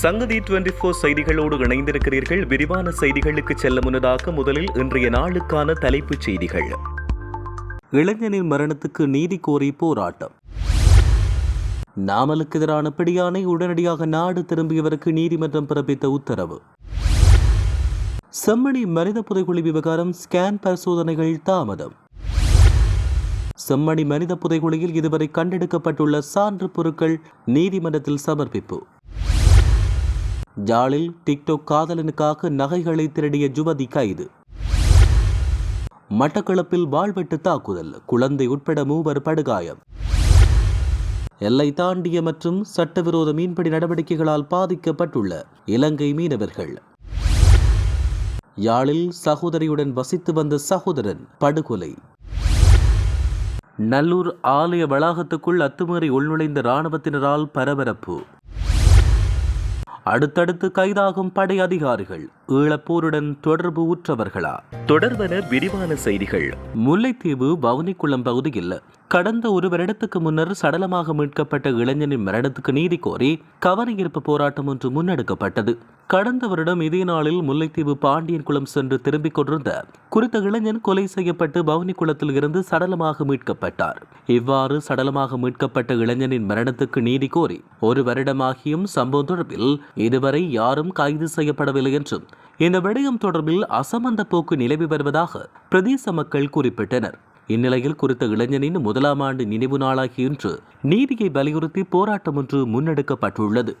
சங்கதி twenty four செய்திகளோடு இணைந்திருக்கிறீர்கள். விரிவான செய்திகளுக்கு செல்ல முன்னதாக முதலில் இன்றைய நாளுக்கான தலைப்புச் செய்திகள். இளைஞனின் மரணத்துக்கு நீதி கோரி போராட்டம். நாமலுக்கு எதிரான பிடியானை உடனடியாக நாடு திரும்பியவருக்கு நீதிமன்றம் பிறப்பித்த உத்தரவு. செம்மணி மனித புதைகுழி விவகாரம் ஸ்கேன் பரிசோதனைகள் தாமதம். செம்மணி மனித புதைகுழியில் இதுவரை கண்டெடுக்கப்பட்டுள்ள சான்று பொருட்கள் நீதிமன்றத்தில் சமர்ப்பிப்பு. ஜாலில் டிக்டோக் காதலனுக்காக நகைகளை திருடிய யுவதி கைது. மட்டக்களப்பில் வாழ்வெட்டு தாக்குதல். குழந்தை உட்பட மூவர் படுகாயம். எல்லை தாண்டிய மற்றும் சட்டவிரோத மீன்பிடி நடவடிக்கைகளால் பாதிக்கப்பட்டுள்ள இலங்கை மீனவர்கள். யாழில் சகோதரியுடன் வசித்து வந்த சகோதரன் படுகொலை. நல்லூர் ஆலய வளாகத்துக்குள் அத்துமீறி உள்நுழைந்த இராணுவத்தினரால் பரபரப்பு. அடுத்தடுத்து கைதாகும் படை அதிகாரிகள் ஈழப்போருடன் தொடர்பு உற்றவர்களா? தொடர்வன விரிவான செய்திகள். முல்லைத்தீவு வவுனிக்குளம் பகுதியில் கடந்த ஒரு வருடத்துக்கு முன்னர் சடலமாக மீட்கப்பட்ட இளைஞனின் மரணத்துக்கு நீதி கோரி கவனஈர்ப்பு போராட்டம் ஒன்று முன்னெடுக்கப்பட்டது. கடந்த வருடம் இதே நாளில் முல்லைத்தீவு பாண்டியன் குளம் சென்று திரும்பிக் கொண்டிருந்த குறித்த இளைஞன் கொலை செய்யப்பட்டு பவுனிக்குளத்தில் இருந்து சடலமாக மீட்கப்பட்டார். இவ்வாறு சடலமாக மீட்கப்பட்ட இளைஞனின் மரணத்துக்கு நீதி கோரி ஒரு வருடமாகியும் சம்பவம் தொடர்பில் இதுவரை யாரும் கைது செய்யப்படவில்லை என்றும் இந்த விடயம் தொடர்பில் அசமந்த போக்கு நிலவி வருவதாக பிரதேச மக்கள் குறிப்பிட்டனர். இந்நிலையில் குறித்த இளைஞனின் முதலாம் ஆண்டு நினைவு நாளாகிய இன்று நீதியை வலியுறுத்தி போராட்டம் ஒன்று முன்னெடுக்கப்பட்டுள்ளது.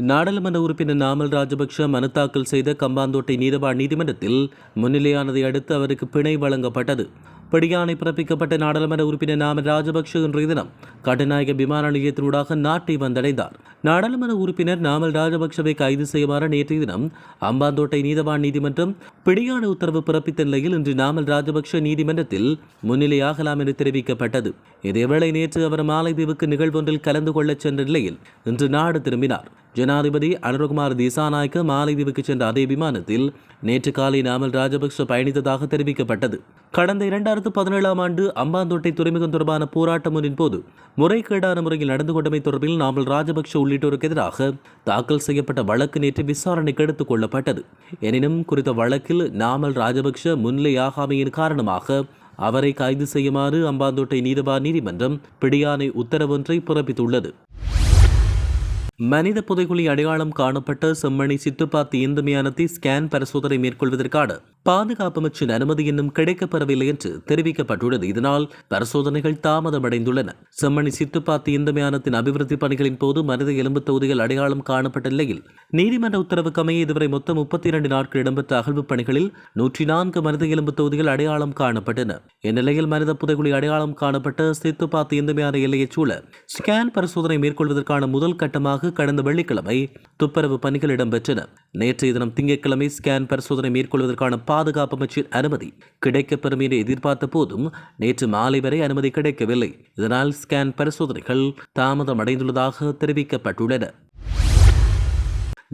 நாடாளுமன்ற உறுப்பினர் நாமல் ராஜபக்ஷ மனு தாக்கல் செய்த கம்பாந்தோட்டை நீதவான் நீதிமன்றத்தில் முன்னிலையானதை அடுத்து அவருக்கு பிணை வழங்கப்பட்டது. பிடியாணை பிறப்பிக்கப்பட்ட நாடாளுமன்ற உறுப்பினர் நாமல் ராஜபக்ஷ இன்றைய தினம் கட்டுநாயக விமான நிலையத்தினூடாக நாட்டை வந்தடைந்தார். நாடாளுமன்ற உறுப்பினர் நாமல் ராஜபக்ஷவை கைது செய்யுமாறு நேற்றைய தினம் அம்பாந்தோட்டை நீதவான் நீதிமன்றம் பிடியான உத்தரவு பிறப்பித்த நிலையில் இன்று நாமல் ராஜபக்ஷ நீதிமன்றத்தில் முன்னிலையாகலாம் என்று தெரிவிக்கப்பட்டது. இதேவேளை நேற்று அவர் மாலைதீவுக்கு நிகழ்வொன்றில் கலந்து கொள்ளச் சென்ற நிலையில் இன்று நாடு திரும்பினார். ஜனாதிபதி அனுரகுமார் திசாநாயக்க மாலைதீவுக்கு சென்ற அதே விமானத்தில் நேற்று காலை நாமல் ராஜபக்ஷ பயணித்ததாக தெரிவிக்கப்பட்டது. கடந்த இரண்டாயிரத்து பதினேழாம் ஆண்டு அம்பாந்தோட்டை துறைமுகம் தொடர்பான போராட்டம் ஒன்றின் போது முறைகேடான முறையில் நடந்து கொண்டமை தொடர்பில் நாமல் ராஜபக்ஷ உள்ளிட்டோருக்கு எதிராக தாக்கல் செய்யப்பட்ட வழக்கு நேற்று விசாரணைக்கு எடுத்துக் கொள்ளப்பட்டது. எனினும் குறித்த வழக்கில் நாமல் ராஜபக்ஷ முன்னிலையாகாமையின் காரணமாக அவரை கைது செய்யுமாறு அம்பாந்தோட்டை நீதவான் நீதிமன்றம் பிடியானை உத்தரவொன்றை பிறப்பித்துள்ளது. மனித புதைகுழி அடையாளம் காணப்பட்ட செம்மணி சிட்டுப்பாத்தி இந்துமையானத்தை ஸ்கேன் பரிசோதனை மேற்கொள்வதற்கான பாதுகாப்பு அமைச்சின் அனுமதி இன்னும் கிடைக்கப்பெறவில்லை என்று தெரிவிக்கப்பட்டுள்ளது. இதனால் பரிசோதனைகள் தாமதமடைந்துள்ளன. செம்மணி சித்துப்பாத்து இந்த மயானத்தின் அபிவிருத்தி பணிகளின் போது மனித எலும்பு தொகுதிகள் அடையாளம் காணப்பட்ட நிலையில் நீதிமன்ற உத்தரவுக்கமைய இதுவரை மொத்தம் முப்பத்தி இரண்டு நாட்கள் இடம்பெற்ற அகழ்வு பணிகளில் நூற்றி நான்கு மனித எலும்பு தொகுதிகள் அடையாளம் காணப்பட்டன. இந்நிலையில் மனித புதைகுழி அடையாளம் காணப்பட்ட சித்துப்பாத்தி இந்துமையான எல்லையைச் சூழ ஸ்கேன் பரிசோதனை மேற்கொள்வதற்கான முதல் கட்டமாக கடந்த வெள்ளிக்கிழமை துப்புரவு பணிகள் இடம்பெற்றன. நேற்றைய தினம் திங்கட்கிழமை ஸ்கேன் பரிசோதனை மேற்கொள்வதற்கான பாதுகாப்பு அமைச்சின் அனுமதி. கிடைக்கப்பெறும் என எதிர்பார்த்த போதும் நேற்று மாலை வரை அனுமதி கிடைக்கவில்லை. இதனால் ஸ்கேன் பரிசோதனைகள் தாமதமடைந்துள்ளதாக தெரிவிக்கப்பட்டுள்ளன.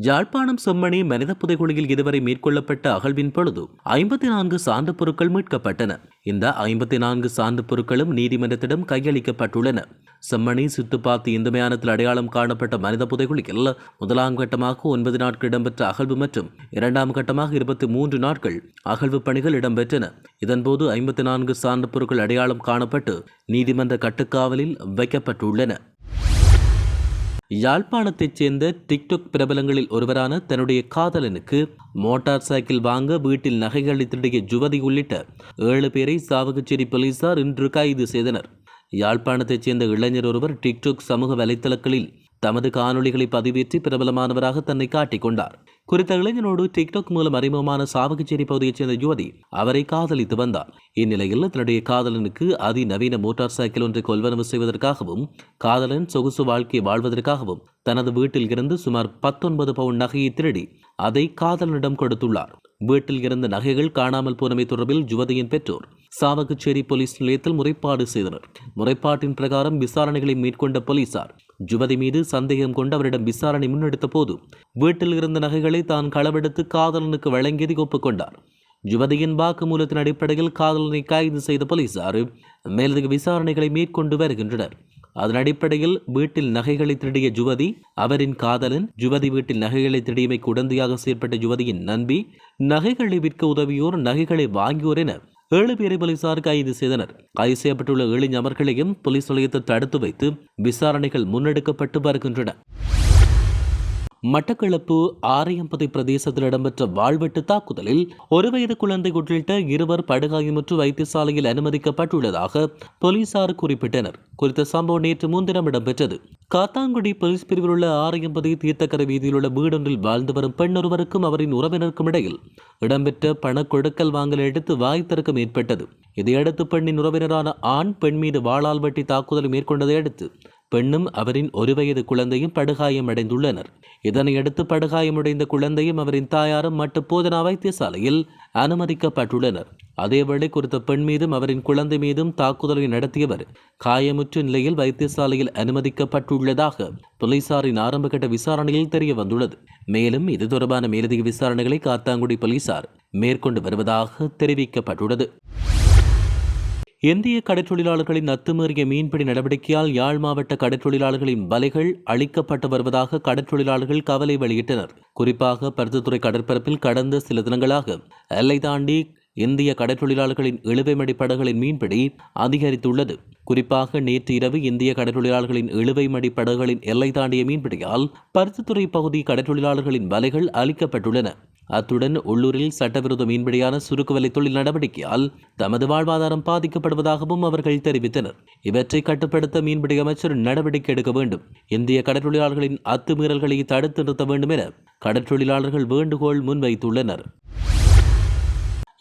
யாழ்ப்பாணம் செம்மணி மனித புதைகுழியில் இதுவரை மேற்கொள்ளப்பட்ட அகழ்வின் பொழுது ஐம்பத்தி நான்கு சான்று பொருட்கள் மீட்கப்பட்டன. இந்த ஐம்பத்தி நான்கு சான்று பொருட்களும் நீதிமன்றத்திடம் கையளிக்கப்பட்டுள்ளன. செம்மணி சுத்துப்பாத்தி இந்துமயானத்தில் அடையாளம் காணப்பட்ட மனித புதைகுழியில் முதலாம் கட்டமாக ஒன்பது நாட்கள் இடம்பெற்ற அகழ்வு மற்றும் இரண்டாம் கட்டமாக இருபத்தி மூன்று நாட்கள் அகழ்வு பணிகள் இடம்பெற்றன. இதன்போது ஐம்பத்தி நான்கு சான்று பொருட்கள் அடையாளம் காணப்பட்டு நீதிமன்ற கட்டுக்காவலில் வைக்கப்பட்டுள்ளன. யாழ்ப்பாணத்தைச் சேர்ந்த டிக்டாக் பிரபலங்களில் ஒருவரான தன்னுடைய காதலனுக்கு மோட்டார் சைக்கிள் வாங்க வீட்டில் நகைகளை திருடிய ஜுவதி உள்ளிட்ட ஏழு பேரை சாவகச்சேரி போலீசார் இன்று கைது செய்தனர். யாழ்ப்பாணத்தைச் சேர்ந்த இளைஞர் ஒருவர் டிக்டாக் சமூக வலைத்தளங்களில் தமது காணொளிகளை பதிவேற்றி பிரபலமானவராக தன்னை காட்டிக் கொண்டார். குறித்த இளைஞனோடு டிக்டாக் மூலம் அறிமுகமான சாவகச்சேரி பகுதியைச் சேர்ந்த யுவதி அவரை காதலித்து வந்தார். இந்நிலையில் தன்னுடைய காதலனுக்கு அதிநவீன மோட்டார் சைக்கிள் ஒன்றை கொள்வனவு செய்வதற்காகவும் காதலன் சொகுசு வாழ்க்கையை வாழ்வதற்காகவும் தனது வீட்டில் இருந்து சுமார் பத்தொன்பது பவுன் நகையை திருடி அதை காதலனிடம் கொடுத்துள்ளார். வீட்டில் இருந்த நகைகள் காணாமல் போனமை தொடர்பில் யுவதியின் பெற்றோர் சாவகச்சேரி போலீஸ் நிலையத்தில் முறைப்பாடு செய்தனர். முறைப்பாட்டின் பிரகாரம் விசாரணைகளை மேற்கொண்ட போலீசார் யுவதி மீது சந்தேகம் கொண்டு அவரிடம் விசாரணை முன்னெடுத்த போது வீட்டில் இருந்த நகைகளை தான் களவெடுத்து காதலனுக்கு வழங்கியதை ஒப்புக்கொண்டார். யுவதியின் வாக்குமூலத்தின் அடிப்படையில் காதலனை கைது செய்த போலீசார் மேலதிக விசாரணைகளை மேற்கொண்டு வருகின்றனர். அதன் அடிப்படையில் வீட்டில் நகைகளை திருடிய யுவதி அவரின் காதலன் யுவதி வீட்டில் நகைகளை திருடியமைக்கு உடந்தையாக செயற்பட்ட யுவதியின் நண்பி நகைகளை விற்க உதவியோர் நகைகளை வாங்கியோர் என ஏழு பேரை போலீசார் கைது செய்தனர். கைது செய்யப்பட்டுள்ள ஏழு நபர்களையும் போலீஸ் நிலையத்தில் தடுத்து வைத்து விசாரணைகள் முன்னெடுக்கப்பட்டு வருகின்றன. மட்டக்களப்பு ஆரையம்பதி பிரதேசத்தில் இடம்பெற்ற வாழ்வெட்டு தாக்குதலில் ஒரு வயது குழந்தை உள்ளிட்ட இருவர் படுகாயமுற்று வைத்தியசாலையில் அனுமதிக்கப்பட்டுள்ளதாக போலீசார் குறிப்பிட்டனர். குறித்த சம்பவம் நேற்று முன்தினம் இடம்பெற்றது. காத்தாங்குடி போலீஸ் பிரிவில் உள்ள ஆரையம்பதி தீர்த்தக்கரை வீதியில் உள்ள வீடொன்றில் வாழ்ந்து வரும் பெண் ஒருவருக்கும் அவரின் உறவினருக்கும் இடையில் இடம்பெற்ற பண கொடுக்கல் வாங்கல் எடுத்து வாய்த்தறக்கம் ஏற்பட்டது இதையடுத்து பெண்ணின் உறவினரான ஆண் பெண் மீது வாளால் வெட்டி தாக்குதலை மேற்கொண்டதை அடுத்து பெண்ணும் அவரின் ஒரு வயது குழந்தையும் படுகாயமடைந்துள்ளனர். இதனையடுத்து படுகாயமடைந்த குழந்தையும் அவரின் தாயாரும் மட்டு போதனா வைத்தியசாலையில் அனுமதிக்கப்பட்டுள்ளனர். அதேவேளை குறித்த பெண் மீதும் அவரின் குழந்தை மீதும் தாக்குதலை நடத்தியவர் காயமுற்ற நிலையில் வைத்தியசாலையில் அனுமதிக்கப்பட்டுள்ளதாக போலீசாரின் ஆரம்பகட்ட விசாரணையில் தெரிய வந்துள்ளது மேலும் இது தொடர்பான மேலதிக விசாரணைகளை காத்தாங்குடி போலீசார் மேற்கொண்டு வருவதாக தெரிவிக்கப்பட்டுள்ளது. இந்திய கடற்றொழிலாளர்களின் அத்துமீறிய மீன்பிடி நடவடிக்கையால் யாழ் மாவட்ட கடற்றொழிலாளர்களின் வலைகள் அழிக்கப்பட்டு வருவதாக கடற்றொழிலாளர்கள் கவலை வெளியிட்டனர். குறிப்பாக பருத்தித்துறை கடற்பரப்பில் கடந்த சில தினங்களாக எல்லை தாண்டி இந்திய கடற்றொழிலாளர்களின் இழுவைமடி படகுகளின் மீன்பிடி அதிகரித்துள்ளது. குறிப்பாக நேற்று இரவு இந்திய கடற்றொழிலாளர்களின் இழுவைமடி படகுகளின் எல்லை தாண்டிய மீன்பிடியால் பருத்தித்துறை பகுதி கடற்றொழிலாளர்களின் வலைகள் அளிக்கப்பட்டுள்ளன அத்துடன் உள்ளூரில் சட்டவிரோத மீன்பிடியான சுருக்குவலை தொழில் நடவடிக்கையால் தமது வாழ்வாதாரம் பாதிக்கப்படுவதாகவும் அவர்கள் தெரிவித்தனர். இவற்றை கட்டுப்படுத்த மீன்பிடி அமைச்சர் நடவடிக்கை எடுக்க வேண்டும். இந்திய கடற்றொழிலாளர்களின் அத்துமீறல்களை தடுத்து நிறுத்த வேண்டும் என கடற்றொழிலாளர்கள் வேண்டுகோள் முன்வைத்துள்ளனர்.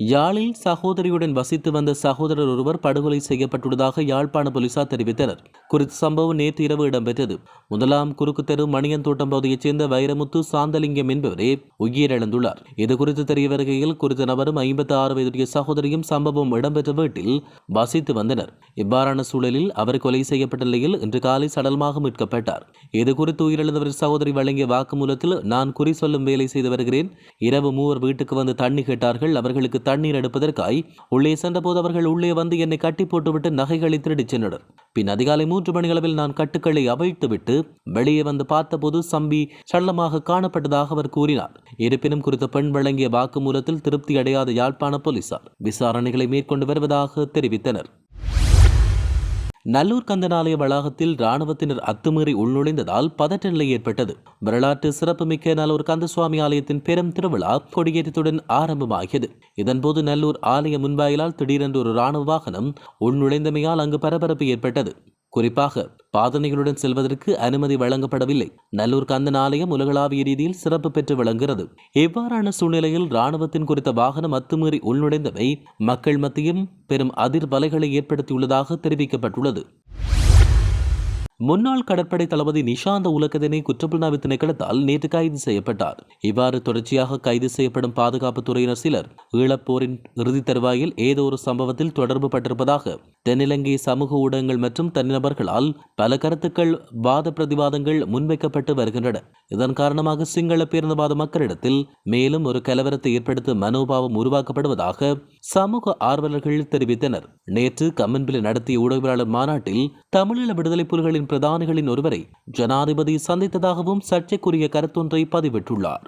யாழில் சகோதரியுடன் வசித்து வந்த சகோதரர் ஒருவர் படுகொலை செய்யப்பட்டுள்ளதாக யாழ்ப்பாண போலீசார் தெரிவித்தனர். குறித்த சம்பவம் நேற்று இரவு இடம்பெற்றது. முதலாம் குறுக்கு தெரு மணியந்தோட்டம் பகுதியைச் சேர்ந்த வைரமுத்து சாந்தலிங்கம் என்பவரே உயிரிழந்துள்ளார். இது குறித்து தெரிய வருகையில் குறித்த நபரும் ஐம்பத்தி ஆறு வயதுடைய சகோதரியும் சம்பவம் இடம்பெற்ற வீட்டில் வசித்து வந்தனர். இவ்வாறான சூழலில் அவர் கொலை செய்யப்பட்ட நிலையில் இன்று காலை சடலமாக மீட்கப்பட்டார். இது குறித்து உயிரிழந்தவர் சகோதரி வழங்கிய வாக்குமூலத்தில் நான் குறி சொல்லும் வேலை செய்து வருகிறேன். இரவு மூவர் வீட்டுக்கு வந்து தண்ணி கேட்டார்கள். அவர்களுக்கு தண்ணீர் எடுப்பதற்காய் உள்ளே சென்றபோது அவர்கள் உள்ளே வந்து என்னை கட்டி போட்டுவிட்டு நகைகளை திருடிச் சென்றனர். பின் அதிகாலை மூன்று மணி அளவில் நான் கட்டுக்களை அவிழ்த்துவிட்டு வெளியே வந்து பார்த்தபோது சம்பி சள்ளமாக காணப்பட்டதாக அவர் கூறினார். இருப்பினும் குறித்த பெண் வழங்கிய வாக்குமூலத்தில் திருப்தி அடையாத யாழ்ப்பாண போலீசார் விசாரணைகளை மேற்கொண்டு வருவதாக தெரிவித்தனர். நல்லூர் கந்தனாலய வளாகத்தில் ராணுவத்தினர் அத்துமீறி உள்நுழைந்ததால் பதற்ற நிலை ஏற்பட்டது. வரலாற்று சிறப்புமிக்க நல்லூர் கந்தசுவாமி ஆலயத்தின் பெரும் திருவிழா கொடியேற்றத்துடன் ஆரம்பமாகியது. இதன்போது நல்லூர் ஆலய முன்பாயிலால் திடீரென்று ஒரு ராணுவ வாகனம் உள்நுழைந்தமையால் அங்கு பரபரப்பு ஏற்பட்டது. குறிப்பாக பாதனைகளுடன் செல்வதற்கு அனுமதி வழங்கப்படவில்லை. நல்லூர் கந்தன் ஆலயம் உலகளாவிய ரீதியில் சிறப்பு பெற்று விளங்குகிறது. இவ்வாறான சூழ்நிலையில் ராணுவத்தின் குறித்த வாகனம் அத்துமீறி உள்நுழைந்தவை மக்கள் மத்தியும் பெரும் அதிர்வலைகளை ஏற்படுத்தியுள்ளதாக தெரிவிக்கப்பட்டுள்ளது. முன்னாள் கடற்படை தளபதி நிஷாந்த உலகத்தினை குற்றப்புலனாய்வு திணைக்களத்தால் நேற்று கைது செய்யப்பட்டார். இவ்வாறு தொடர்ச்சியாக கைது செய்யப்படும் பாதுகாப்பு துறையினர் சிலர் ஈழப்போரின் இறுதி தருவாயில் ஏதோ ஒரு சம்பவத்தில் தொடர்பு பட்டிருப்பதாக தென்னிலங்கை சமூக ஊடகங்கள் மற்றும் தனிநபர்களால் பல கருத்துக்கள் வாத பிரதிவாதங்கள் முன்வைக்கப்பட்டு வருகின்றன. இதன் காரணமாக சிங்கள பேருந்தவாத மக்களிடத்தில் மேலும் ஒரு கலவரத்தை ஏற்படுத்தும் மனோபாவம் உருவாக்கப்படுவதாக சமூக ஆர்வலர்கள் தெரிவித்தனர். நேற்று கம்மன்பில் நடத்திய ஊடகவியலாளர் மாநாட்டில் தமிழீழ விடுதலை புலிகளின் பிரதானிகளின் ஒருவரை ஜனாதிபதி சந்தித்ததாகவும் சர்ச்சைக்குரிய கருத்தொன்றை பதிவிட்டுள்ளார்.